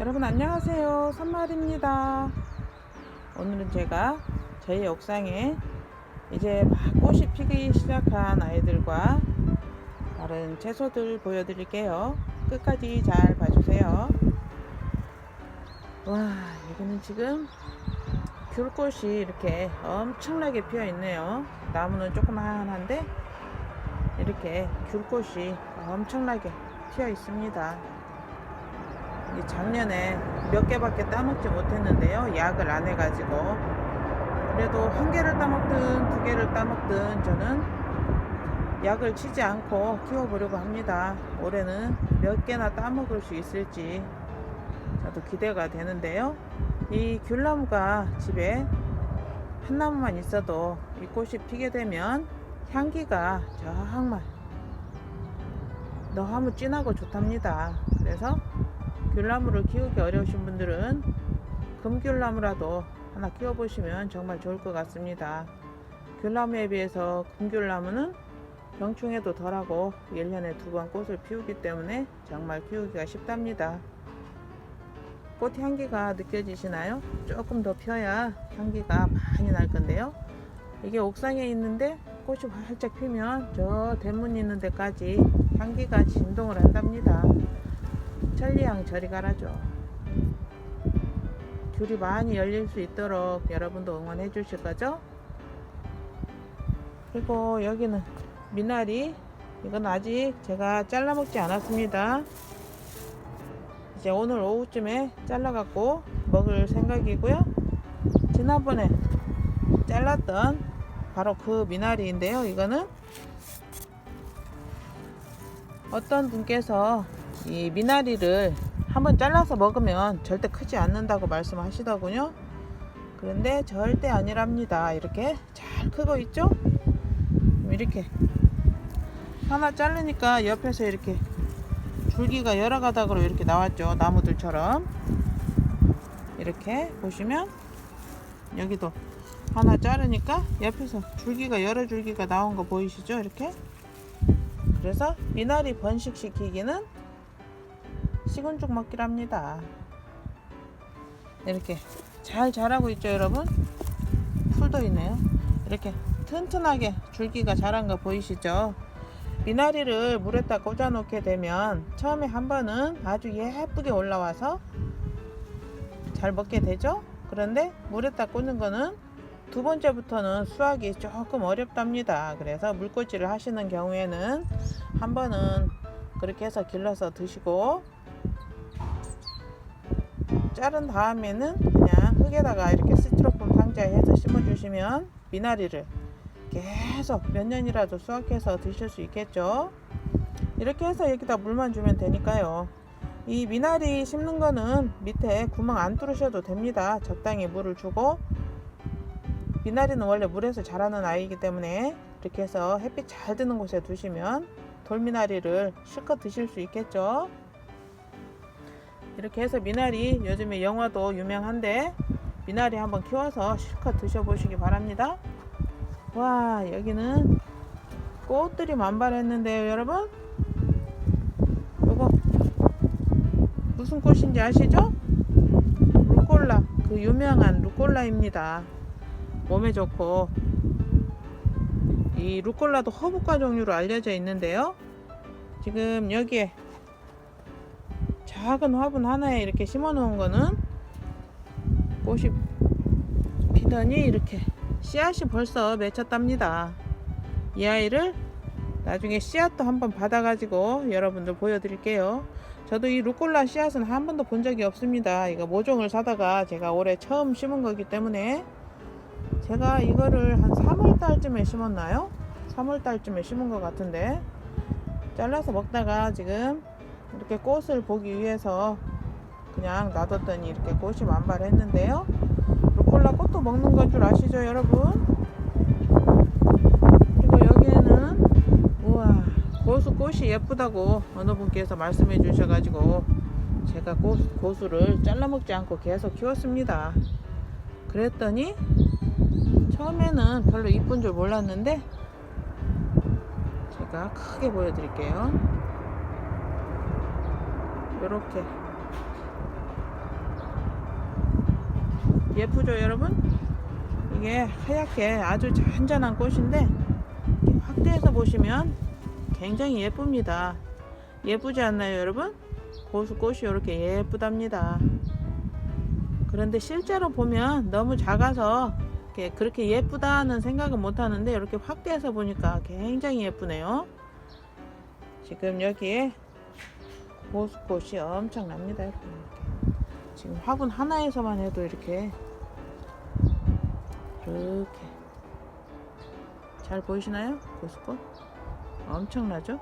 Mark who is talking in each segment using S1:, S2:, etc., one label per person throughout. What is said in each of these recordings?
S1: 여러분 안녕하세요. 선말입니다. 오늘은 제가 저희 옥상에 이제 막 꽃이 피기 시작한 아이들과 다른 채소들 보여드릴게요. 끝까지 잘 봐주세요. 와 여기는 지금 귤꽃이 이렇게 엄청나게 피어 있네요. 나무는 조그만한데 이렇게 귤꽃이 엄청나게 피어 있습니다. 이 작년에 몇 개밖에 따먹지 못했는데요. 약을 안 해가지고. 그래도 한 개를 따먹든 두 개를 따먹든 저는 약을 치지 않고 키워보려고 합니다. 올해는 몇 개나 따먹을 수 있을지 저도 기대가 되는데요. 이 귤나무가 집에 한 나무만 있어도 이 꽃이 피게 되면 향기가 정말 너무 진하고 좋답니다. 그래서 귤나무를 키우기 어려우신 분들은 금귤나무라도 하나 키워보시면 정말 좋을 것 같습니다. 귤나무에 비해서 금귤나무는 병충해도 덜하고 1년에 두 번 꽃을 피우기 때문에 정말 키우기가 쉽답니다. 꽃 향기가 느껴지시나요? 조금 더 펴야 향기가 많이 날 건데요. 이게 옥상에 있는데 꽃이 활짝 피면 저 대문 있는 데까지 향기가 진동을 한답니다. 천리향 저리 가라죠. 귤이 많이 열릴 수 있도록 여러분도 응원해 주실 거죠? 그리고 여기는 미나리 이건 아직 제가 잘라 먹지 않았습니다. 이제 오늘 오후쯤에 잘라 갖고 먹을 생각이고요. 지난번에 잘랐던 바로 그 미나리인데요. 이거는 어떤 분께서 이 미나리를 한번 잘라서 먹으면 절대 크지 않는다고 말씀하시더군요. 그런데 절대 아니랍니다. 이렇게 잘 크고 있죠? 이렇게 하나 자르니까 옆에서 이렇게 줄기가 여러 가닥으로 이렇게 나왔죠. 나무들처럼. 이렇게 보시면 여기도 하나 자르니까 옆에서 줄기가 여러 줄기가 나온 거 보이시죠? 이렇게. 그래서 미나리 번식시키기는 시군죽 먹기랍니다. 이렇게 잘 자라고 있죠, 여러분? 풀도 있네요. 이렇게 튼튼하게 줄기가 자란 거 보이시죠? 미나리를 물에다 꽂아 놓게 되면 처음에 한 번은 아주 예쁘게 올라와서 잘 먹게 되죠? 그런데 물에다 꽂는 거는 두 번째부터는 수확이 조금 어렵답니다. 그래서 물꽂이를 하시는 경우에는 한 번은 그렇게 해서 길러서 드시고 자른 다음에는 그냥 흙에다가 이렇게 스티로폼 상자에 해서 심어주시면 미나리를 계속 몇 년이라도 수확해서 드실 수 있겠죠. 이렇게 해서 여기다 물만 주면 되니까요. 이 미나리 심는 거는 밑에 구멍 안 뚫으셔도 됩니다. 적당히 물을 주고 미나리는 원래 물에서 자라는 아이이기 때문에 이렇게 해서 햇빛 잘 드는 곳에 두시면 돌미나리를 실컷 드실 수 있겠죠. 이렇게 해서 미나리 요즘에 영화도 유명한데 미나리 한번 키워서 실컷 드셔보시기 바랍니다. 와 여기는 꽃들이 만발했는데요 여러분 이거 무슨 꽃인지 아시죠? 루꼴라 그 유명한 루꼴라입니다. 몸에 좋고 이 루꼴라도 허브과 종류로 알려져 있는데요. 지금 여기에 작은 화분 하나에 이렇게 심어 놓은 거는 꽃이 피더니 이렇게 씨앗이 벌써 맺혔답니다. 이 아이를 나중에 씨앗도 한번 받아가지고 여러분들 보여드릴게요. 저도 이 루꼴라 씨앗은 한 번도 본 적이 없습니다. 이거 모종을 사다가 제가 올해 처음 심은 거기 때문에 제가 이거를 한 3월 달쯤에 심었나요? 3월 달쯤에 심은 것 같은데 잘라서 먹다가 지금 이렇게 꽃을 보기 위해서 그냥 놔뒀더니 이렇게 꽃이 만발했는데요. 루꼴라 꽃도 먹는 건 줄 아시죠, 여러분? 그리고 여기에는 우와 고수 꽃이 예쁘다고 어느 분께서 말씀해 주셔가지고 제가 고수, 고수를 잘라 먹지 않고 계속 키웠습니다. 그랬더니 처음에는 별로 이쁜 줄 몰랐는데 제가 크게 보여드릴게요. 이렇게 예쁘죠 여러분? 이게 하얗게 아주 잔잔한 꽃인데 확대해서 보시면 굉장히 예쁩니다. 예쁘지 않나요 여러분? 고수꽃이 이렇게 예쁘답니다. 그런데 실제로 보면 너무 작아서 그렇게 예쁘다는 생각은 못 하는데 이렇게 확대해서 보니까 굉장히 예쁘네요. 지금 여기에 고수꽃이 엄청납니다. 이렇게. 지금 화분 하나에서만 해도 이렇게 이렇게 잘 보이시나요? 고수꽃 엄청나죠?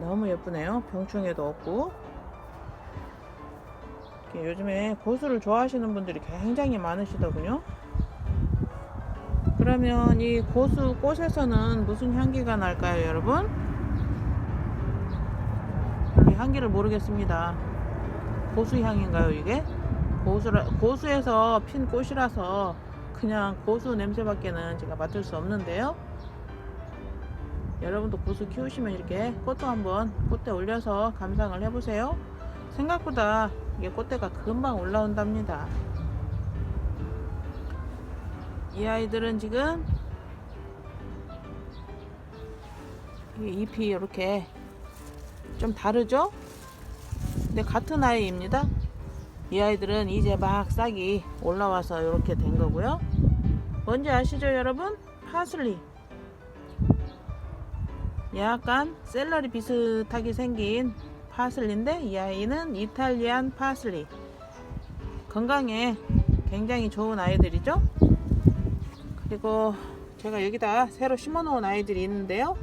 S1: 너무 예쁘네요. 병충해도 없고 요즘에 고수를 좋아하시는 분들이 굉장히 많으시더군요. 그러면 이 고수 꽃에서는 무슨 향기가 날까요, 여러분? 향기를 모르겠습니다. 고수 향인가요, 이게? 고수라, 고수에서 핀 꽃이라서 그냥 고수 냄새밖에는 제가 맡을 수 없는데요. 여러분도 고수 키우시면 이렇게 꽃도 한번 꽃대 올려서 감상을 해보세요. 생각보다 이게 꽃대가 금방 올라온답니다. 이 아이들은 지금 이 잎이 이렇게 좀 다르죠? 근데 같은 아이입니다. 이 아이들은 이제 막 싹이 올라와서 이렇게 된 거고요. 뭔지 아시죠, 여러분? 파슬리. 약간 샐러리 비슷하게 생긴 파슬리인데 이 아이는 이탈리안 파슬리. 건강에 굉장히 좋은 아이들이죠. 그리고 제가 여기다 새로 심어 놓은 아이들이 있는데요.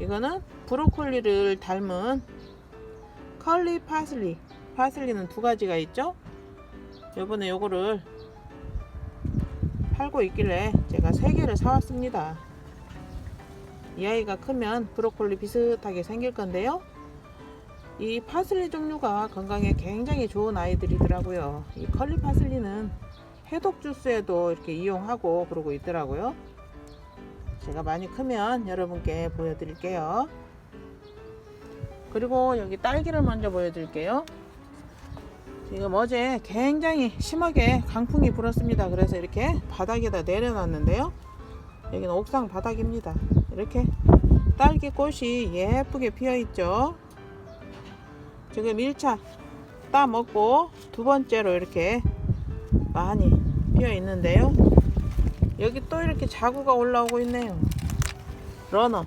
S1: 이거는 브로콜리를 닮은 컬리 파슬리. 파슬리는 두 가지가 있죠. 요번에 요거를 팔고 있길래 제가 세 개를 사왔습니다. 이 아이가 크면 브로콜리 비슷하게 생길 건데요. 이 파슬리 종류가 건강에 굉장히 좋은 아이들이더라고요. 이 컬리 파슬리는 해독 주스에도 이렇게 이용하고 그러고 있더라고요. 제가 많이 크면 여러분께 보여드릴게요. 그리고 여기 딸기를 먼저 보여드릴게요. 지금 어제 굉장히 심하게 강풍이 불었습니다. 그래서 이렇게 바닥에다 내려놨는데요. 여기는 옥상 바닥입니다. 이렇게 딸기 꽃이 예쁘게 피어 있죠. 지금 1차 따 먹고 두 번째로 이렇게 많이 피어 있는데요. 여기 또 이렇게 자구가 올라오고 있네요. 러너.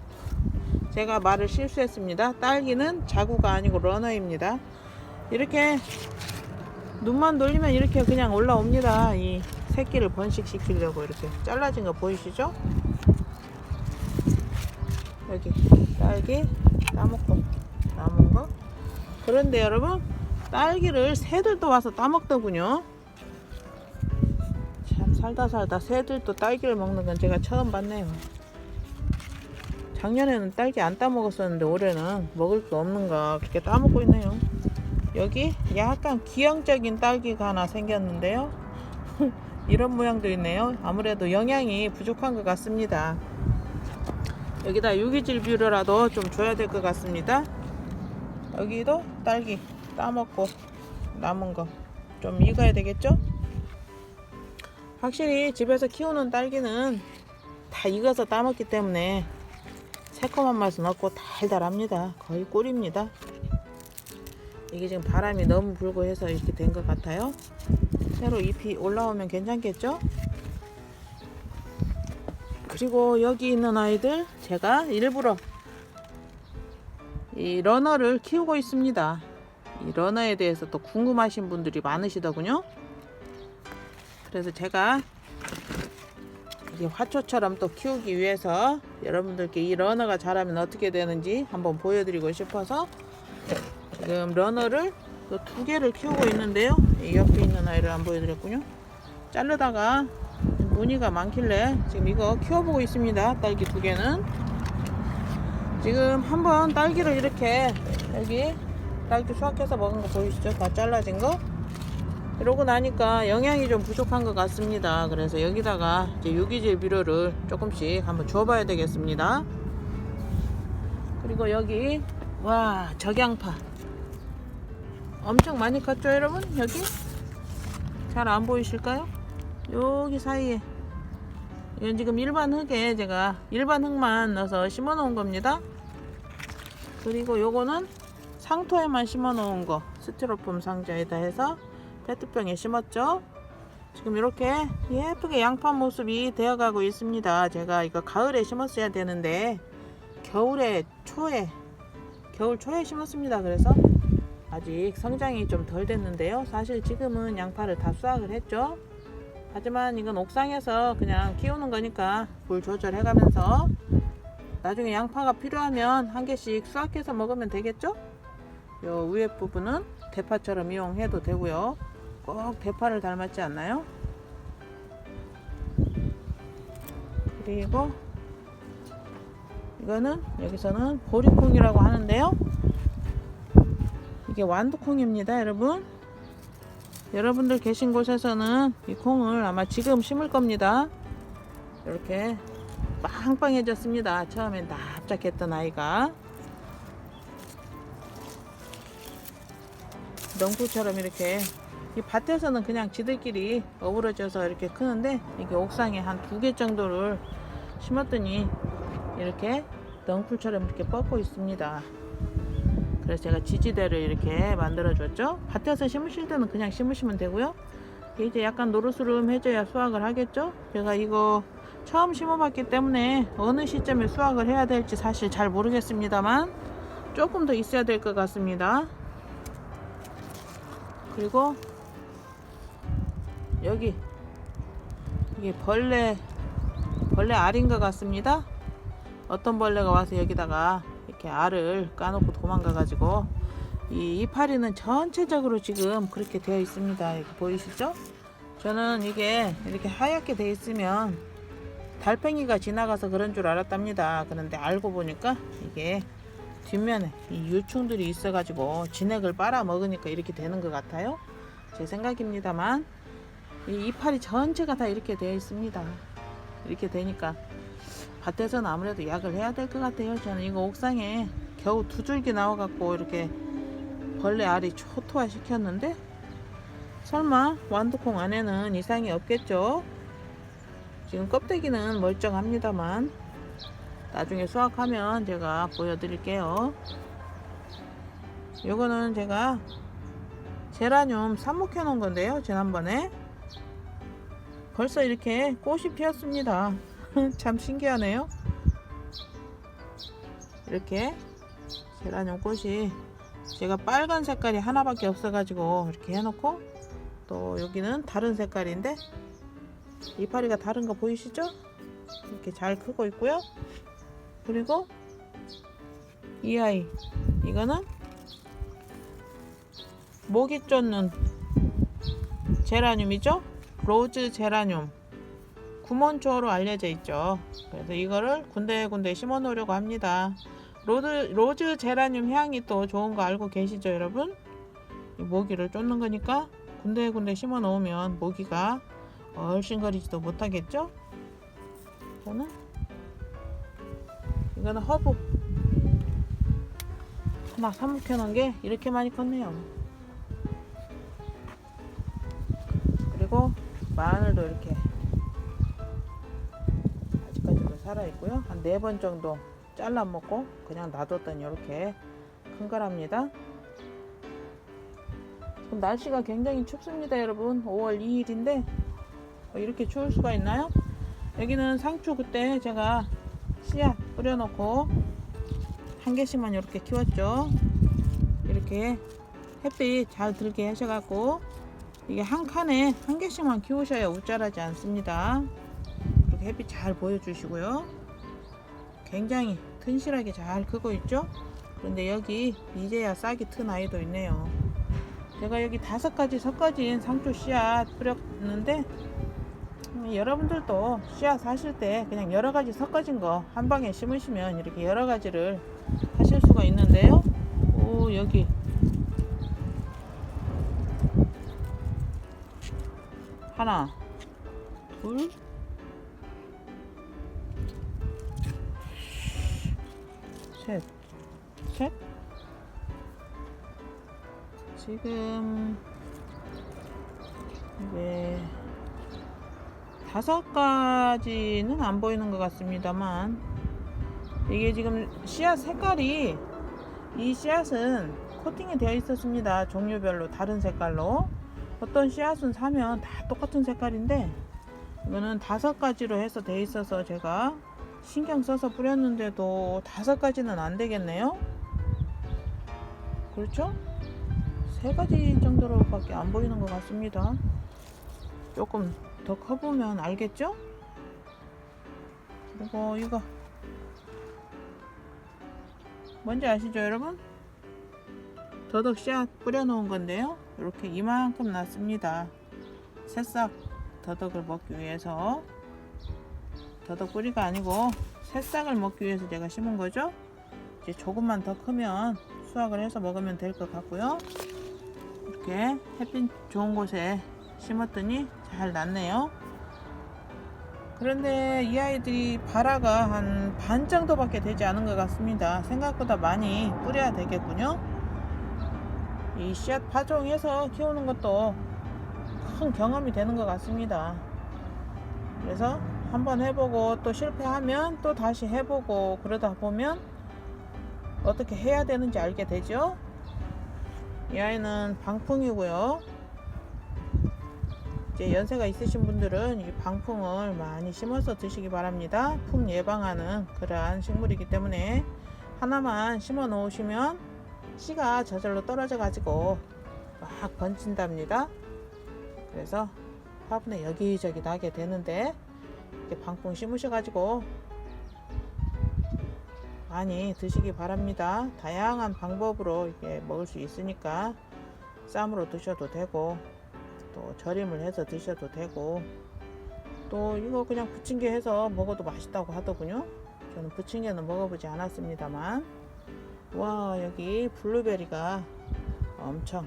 S1: 제가 말을 실수했습니다. 딸기는 자구가 아니고 러너입니다. 이렇게 눈만 돌리면 이렇게 그냥 올라옵니다. 이 새끼를 번식시키려고 이렇게 잘라진 거 보이시죠? 여기 딸기 따먹고 남은 거. 그런데 여러분 딸기를 새들도 와서 따먹더군요. 참 살다 살다 새들도 딸기를 먹는 건 제가 처음 봤네요. 작년에는 딸기 안 따먹었었는데 올해는 먹을 거 그렇게 따먹고 있네요. 여기 약간 기형적인 딸기가 하나 생겼는데요. 이런 모양도 있네요. 아무래도 영양이 부족한 것 같습니다. 여기다 유기질 비료라도 좀 줘야 될 것 같습니다. 여기도 딸기 따먹고 남은 거 좀 익어야 되겠죠? 확실히 집에서 키우는 딸기는 다 익어서 따먹기 때문에 새콤한 맛은 없고 달달합니다. 거의 꿀입니다. 이게 지금 바람이 너무 불고 해서 이렇게 된 것 같아요. 새로 잎이 올라오면 괜찮겠죠? 그리고 여기 있는 아이들 제가 일부러 이 러너를 키우고 있습니다. 이 러너에 대해서 또 궁금하신 분들이 많으시더군요. 그래서 제가 이게 화초처럼 또 키우기 위해서 여러분들께 이 러너가 자라면 어떻게 되는지 한번 보여드리고 싶어서 지금 러너를 또 두 개를 키우고 있는데요. 이 옆에 있는 아이를 안 보여드렸군요. 자르다가 무늬가 많길래 지금 이거 키워보고 있습니다. 딸기 두 개는. 지금 한번 딸기를 이렇게 여기 딸기 수확해서 먹은 거 보이시죠? 다 잘라진 거. 이러고 나니까 영양이 좀 부족한 것 같습니다. 그래서 여기다가 이제 유기질 비료를 조금씩 한번 줘봐야 되겠습니다. 그리고 여기 와 적양파 엄청 많이 컸죠 여러분 여기 잘 안 보이실까요? 여기 사이에 이건 지금 일반 흙에 제가 일반 흙만 넣어서 심어 놓은 겁니다. 그리고 요거는 상토에만 심어 놓은 거 스티로폼 상자에다 해서 페트병에 심었죠. 지금 이렇게 예쁘게 양파 모습이 되어가고 있습니다. 제가 이거 가을에 심었어야 되는데 겨울에 초에 겨울 초에 심었습니다. 그래서 아직 성장이 좀 덜 됐는데요. 사실 지금은 양파를 다 수확을 했죠. 하지만 이건 옥상에서 그냥 키우는 거니까 불 조절해가면서 나중에 양파가 필요하면 한 개씩 수확해서 먹으면 되겠죠? 요 위에 부분은 대파처럼 이용해도 되고요. 꼭 대파를 닮았지 않나요? 그리고 이거는 여기서는 보리콩이라고 하는데요. 이게 완두콩입니다, 여러분. 여러분들 계신 곳에서는 이 콩을 아마 지금 심을 겁니다. 이렇게 빵빵해졌습니다. 처음엔 납작했던 아이가 넝쿨처럼 이렇게 이 밭에서는 그냥 지들끼리 어우러져서 이렇게 크는데 이게 옥상에 한 두 개 정도를 심었더니 이렇게 넝쿨처럼 이렇게 뻗고 있습니다. 그래서 제가 지지대를 이렇게 만들어 줬죠. 밭에서 심으실 때는 그냥 심으시면 되고요. 이제 약간 노릇스름해져야 수확을 하겠죠. 제가 이거 처음 심어봤기 때문에 어느 시점에 수확을 해야 될지 사실 잘 모르겠습니다만 조금 더 있어야 될 것 같습니다. 그리고 여기 이게 벌레 벌레 알인 것 같습니다. 어떤 벌레가 와서 여기다가 이렇게 알을 까놓고 도망가 가지고 이 이파리는 전체적으로 지금 그렇게 되어 있습니다. 여기 보이시죠? 저는 이게 이렇게 하얗게 되어 있으면 달팽이가 지나가서 그런 줄 알았답니다. 그런데 알고 보니까 이게 뒷면에 이 유충들이 있어가지고 진액을 빨아 먹으니까 이렇게 되는 것 같아요. 제 생각입니다만 이 이파리 전체가 다 이렇게 되어 있습니다. 이렇게 되니까 밭에서는 아무래도 약을 해야 될 것 같아요. 저는 이거 옥상에 겨우 두 줄기 나와갖고 이렇게 벌레 알이 초토화 시켰는데 설마 완두콩 안에는 이상이 없겠죠? 지금 껍데기는 멀쩡합니다만 나중에 수확하면 제가 보여드릴게요. 요거는 제가 제라늄 삽목해 놓은 건데요. 지난번에 벌써 이렇게 꽃이 피었습니다. 참 신기하네요. 이렇게 제라늄 꽃이 제가 빨간 색깔이 하나밖에 없어가지고 이렇게 해놓고 또 여기는 다른 색깔인데 이파리가 다른 거 보이시죠? 이렇게 잘 크고 있고요. 그리고 이 아이 이거는 모기 쫓는 제라늄이죠? 로즈 제라늄 구몬초로 알려져 있죠. 그래서 이거를 군데군데 심어 놓으려고 합니다. 로드, 로즈 제라늄 향이 또 좋은 거 알고 계시죠, 여러분? 이 모기를 쫓는 거니까 군데군데 심어 놓으면 모기가 얼씬거리지도 못하겠죠? 저는 이거는 허브 하나 사묵해 놓은 게 이렇게 많이 컸네요. 마늘도 이렇게 아직까지도 살아 있고요. 한 네 번 정도 잘라 먹고 그냥 놔뒀더니 이렇게 큰 거랍니다. 지금 날씨가 굉장히 춥습니다, 여러분. 5월 2일인데 이렇게 추울 수가 있나요? 여기는 상추 그때 제가 씨앗 뿌려놓고 한 개씩만 이렇게 키웠죠. 이렇게 햇빛 잘 들게 하셔갖고 이게 한 칸에 한 개씩만 키우셔야 우짜라지 않습니다. 이렇게 햇빛 잘 보여주시고요. 굉장히 튼실하게 잘 크고 있죠. 그런데 여기 이제야 싹이 튼 아이도 있네요. 제가 여기 다섯 가지 섞어진 상추 씨앗 뿌렸는데 음, 여러분들도 씨앗 사실 때 그냥 여러 가지 섞어진 거 한 방에 심으시면 이렇게 여러 가지를 하실 수가 있는데요. 오 여기 하나 둘 셋, 셋. 지금 이게 다섯 가지는 안 보이는 것 같습니다만 이게 지금 씨앗 색깔이 이 씨앗은 코팅이 되어 있었습니다. 종류별로 다른 색깔로 어떤 씨앗은 사면 다 똑같은 색깔인데 이거는 다섯 가지로 해서 되어 있어서 제가 신경 써서 뿌렸는데도 다섯 가지는 안 되겠네요. 그렇죠? 세 가지 정도로밖에 안 보이는 것 같습니다. 조금 더 커보면 알겠죠? 그리고 이거 뭔지 아시죠, 여러분? 더덕 씨앗 뿌려놓은 건데요. 이렇게 이만큼 났습니다. 새싹 더덕을 먹기 위해서 더덕 뿌리가 아니고 새싹을 먹기 위해서 제가 심은 거죠. 이제 조금만 더 크면 수확을 해서 먹으면 될 것 같고요. 이렇게 햇빛 좋은 곳에 심었더니 잘 났네요. 그런데 이 아이들이 발화가 한 반 정도밖에 되지 않은 것 같습니다. 생각보다 많이 뿌려야 되겠군요. 이 씨앗 파종해서 키우는 것도 큰 경험이 되는 것 같습니다. 그래서 한번 해보고 또 실패하면 또 다시 해보고 그러다 보면 어떻게 해야 되는지 알게 되죠. 이 아이는 방풍이고요. 이제 연세가 있으신 분들은 이 방풍을 많이 심어서 드시기 바랍니다. 풍 예방하는 그러한 식물이기 때문에 하나만 심어 놓으시면 씨가 저절로 떨어져 가지고 막 번진답니다. 그래서 화분에 여기저기 나게 되는데 이렇게 방풍 심으셔 가지고 많이 드시기 바랍니다. 다양한 방법으로 이렇게 먹을 수 있으니까 쌈으로 드셔도 되고 또 절임을 해서 드셔도 되고 또 이거 그냥 부침개 해서 먹어도 맛있다고 하더군요. 저는 부침개는 먹어보지 않았습니다만 와 여기 블루베리가 엄청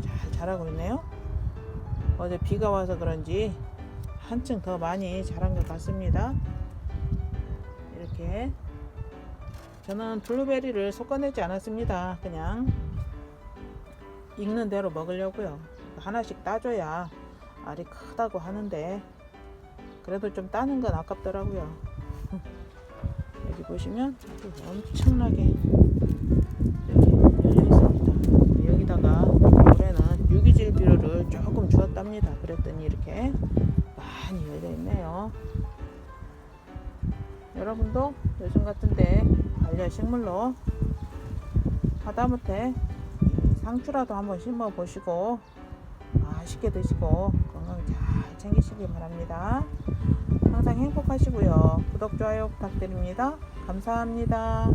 S1: 잘 자라고 있네요. 어제 비가 와서 그런지 한층 더 많이 자란 것 같습니다. 이렇게 저는 블루베리를 솎아내지 않았습니다. 그냥 익는 대로 먹으려고요. 하나씩 따줘야 알이 크다고 하는데 그래도 좀 따는 건 아깝더라고요. 여기 보시면 엄청나게 여기 열려 있습니다. 여기다가 올해는 유기질 비료를 조금 주었답니다. 그랬더니 이렇게 많이 열려 있네요. 여러분도 요즘 같은데 반려 식물로 하다못해 이 상추라도 한번 심어 보시고 맛있게 드시고 건강 잘 챙기시기 바랍니다. 항상 행복하시고요. 구독, 좋아요 부탁드립니다. 감사합니다.